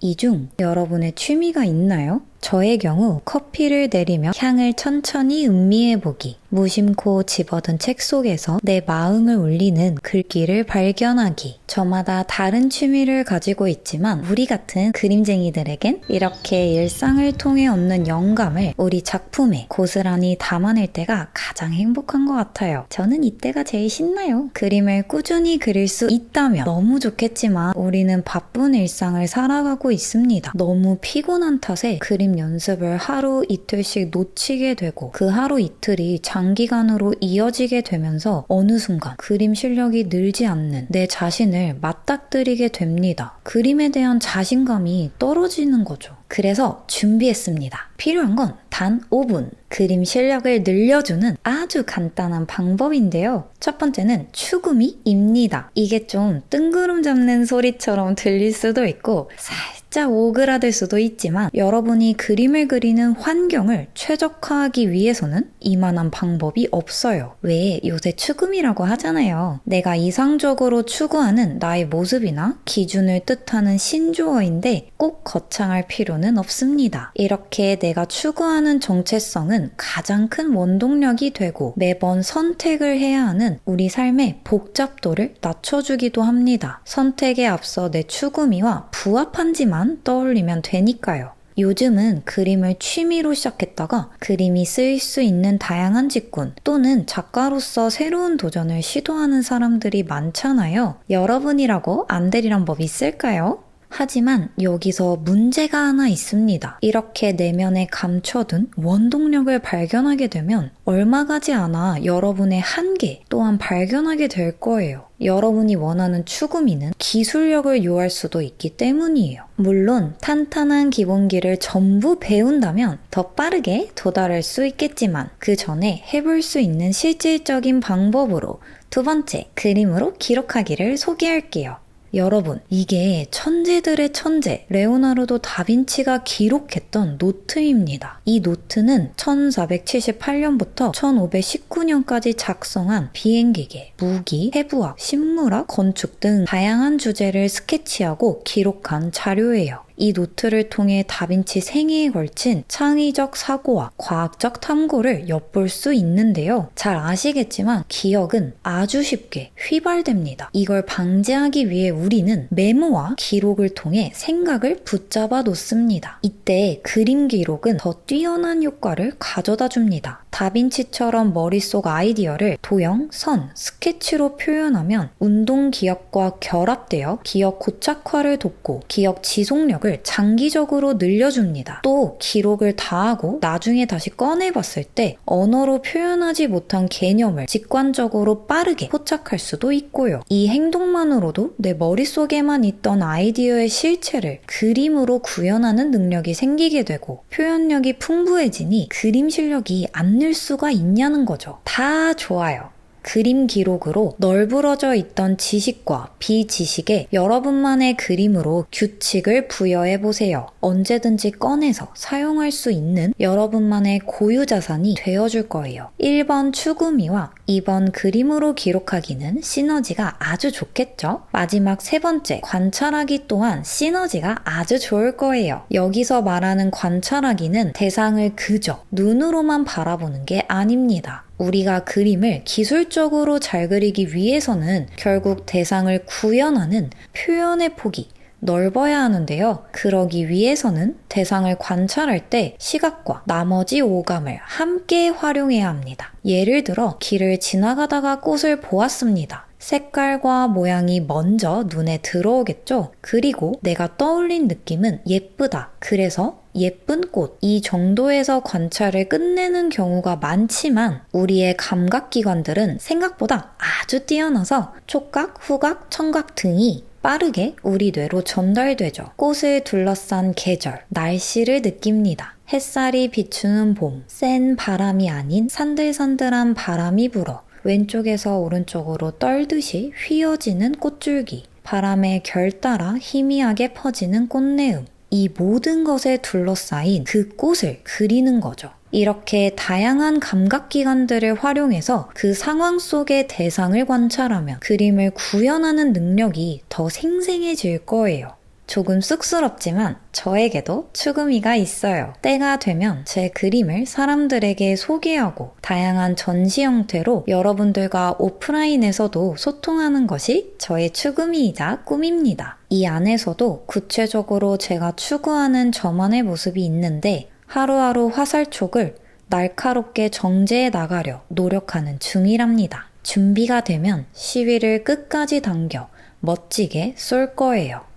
이 중 여러분의 취미가 있나요? 저의 경우 커피를 내리며 향을 천천히 음미해 보기, 무심코 집어든 책 속에서 내 마음을 울리는 글귀를 발견하기. 저마다 다른 취미를 가지고 있지만 우리 같은 그림쟁이들에겐 이렇게 일상을 통해 얻는 영감을 우리 작품에 고스란히 담아낼 때가 가장 행복한 것 같아요. 저는 이때가 제일 신나요. 그림을 꾸준히 그릴 수 있다면 너무 좋겠지만 우리는 바쁜 일상을 살아가고 있습니다. 너무 피곤한 탓에 그림 연습을 하루 이틀씩 놓치게 되고 그 하루 이틀이 장기간으로 이어지게 되면서 어느 순간 그림 실력이 늘지 않는 내 자신을 맞닥뜨리게 됩니다. 그림에 대한 자신감이 떨어지는 거죠. 그래서 준비했습니다. 필요한 건 단 5분. 그림 실력을 늘려주는 아주 간단한 방법인데요. 첫 번째는 추구미입니다. 이게 좀 뜬구름 잡는 소리처럼 들릴 수도 있고 살 짝 오그라들 수도 있지만 여러분이 그림을 그리는 환경을 최적화하기 위해서는 이만한 방법이 없어요. 왜 요새 추구미라고 하잖아요. 내가 이상적으로 추구하는 나의 모습이나 기준을 뜻하는 신조어인데 꼭 거창할 필요는 없습니다. 이렇게 내가 추구하는 정체성은 가장 큰 원동력이 되고 매번 선택을 해야 하는 우리 삶의 복잡도를 낮춰주기도 합니다. 선택에 앞서 내 추구미와 부합한지만 떠올리면 되니까요. 요즘은 그림을 취미로 시작했다가 그림이 쓰일 수 있는 다양한 직군 또는 작가로서 새로운 도전을 시도하는 사람들이 많잖아요. 여러분이라고 안 되리란 법 있을까요? 하지만 여기서 문제가 하나 있습니다. 이렇게 내면에 감춰둔 원동력을 발견하게 되면 얼마 가지 않아 여러분의 한계 또한 발견하게 될 거예요. 여러분이 원하는 추구미는 기술력을 요할 수도 있기 때문이에요. 물론 탄탄한 기본기를 전부 배운다면 더 빠르게 도달할 수 있겠지만 그 전에 해볼 수 있는 실질적인 방법으로 두 번째 그림으로 기록하기를 소개할게요. 여러분, 이게 천재들의 천재, 레오나르도 다빈치가 기록했던 노트입니다. 이 노트는 1478년부터 1519년까지 작성한 비행기계, 무기, 해부학, 식물학, 건축 등 다양한 주제를 스케치하고 기록한 자료예요. 이 노트를 통해 다빈치 생애에 걸친 창의적 사고와 과학적 탐구를 엿볼 수 있는데요. 잘 아시겠지만 기억은 아주 쉽게 휘발됩니다. 이걸 방지하기 위해 우리는 메모와 기록을 통해 생각을 붙잡아 놓습니다. 이때 그림 기록은 더 뛰어난 효과를 가져다 줍니다. 다빈치처럼 머릿속 아이디어를 도형, 선, 스케치로 표현하면 운동 기억과 결합되어 기억 고착화를 돕고 기억 지속력을 장기적으로 늘려줍니다. 또 기록을 다 하고 나중에 다시 꺼내봤을 때 언어로 표현하지 못한 개념을 직관적으로 빠르게 포착할 수도 있고요. 이 행동만으로도 내 머릿속에만 있던 아이디어의 실체를 그림으로 구현하는 능력이 생기게 되고 표현력이 풍부해지니 그림 실력이 안 늘 수가 있냐는 거죠. 다 좋아요. 그림 기록으로 널브러져 있던 지식과 비지식에 여러분만의 그림으로 규칙을 부여해 보세요. 언제든지 꺼내서 사용할 수 있는 여러분만의 고유 자산이 되어줄 거예요. 1번 추구미와 2번 그림으로 기록하기는 시너지가 아주 좋겠죠? 마지막 세 번째, 관찰하기 또한 시너지가 아주 좋을 거예요. 여기서 말하는 관찰하기는 대상을 그저 눈으로만 바라보는 게 아닙니다. 우리가 그림을 기술적으로 잘 그리기 위해서는 결국 대상을 구현하는 표현의 폭이 넓어야 하는데요. 그러기 위해서는 대상을 관찰할 때 시각과 나머지 오감을 함께 활용해야 합니다. 예를 들어 길을 지나가다가 꽃을 보았습니다. 색깔과 모양이 먼저 눈에 들어오겠죠? 그리고 내가 떠올린 느낌은 예쁘다. 그래서 예쁜 꽃. 이 정도에서 관찰을 끝내는 경우가 많지만 우리의 감각기관들은 생각보다 아주 뛰어나서 촉각, 후각, 청각 등이 빠르게 우리 뇌로 전달되죠. 꽃을 둘러싼 계절, 날씨를 느낍니다. 햇살이 비추는 봄, 센 바람이 아닌 산들산들한 바람이 불어 왼쪽에서 오른쪽으로 떨듯이 휘어지는 꽃줄기, 바람의 결 따라 희미하게 퍼지는 꽃내음, 이 모든 것에 둘러싸인 그 꽃을 그리는 거죠. 이렇게 다양한 감각기관들을 활용해서 그 상황 속의 대상을 관찰하면 그림을 구현하는 능력이 더 생생해질 거예요. 조금 쑥스럽지만 저에게도 추구미가 있어요. 때가 되면 제 그림을 사람들에게 소개하고 다양한 전시 형태로 여러분들과 오프라인에서도 소통하는 것이 저의 추구미이자 꿈입니다. 이 안에서도 구체적으로 제가 추구하는 저만의 모습이 있는데 하루하루 화살촉을 날카롭게 정제해 나가려 노력하는 중이랍니다. 준비가 되면 시위를 끝까지 당겨 멋지게 쏠 거예요.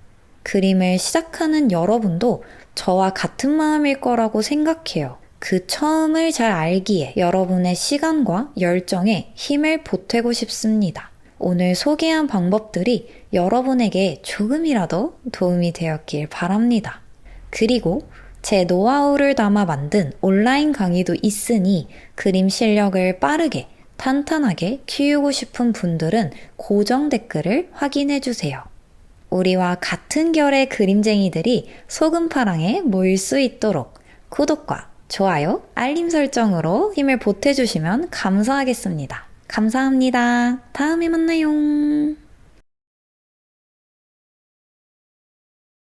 그림을 시작하는 여러분도 저와 같은 마음일 거라고 생각해요. 그 처음을 잘 알기에 여러분의 시간과 열정에 힘을 보태고 싶습니다. 오늘 소개한 방법들이 여러분에게 조금이라도 도움이 되었길 바랍니다. 그리고 제 노하우를 담아 만든 온라인 강의도 있으니 그림 실력을 빠르게 탄탄하게 키우고 싶은 분들은 고정 댓글을 확인해 주세요. 우리와 같은 결의 그림쟁이들이 소금파랑에 모일 수 있도록 구독과 좋아요, 알림 설정으로 힘을 보태주시면 감사하겠습니다. 감사합니다. 다음에 만나요.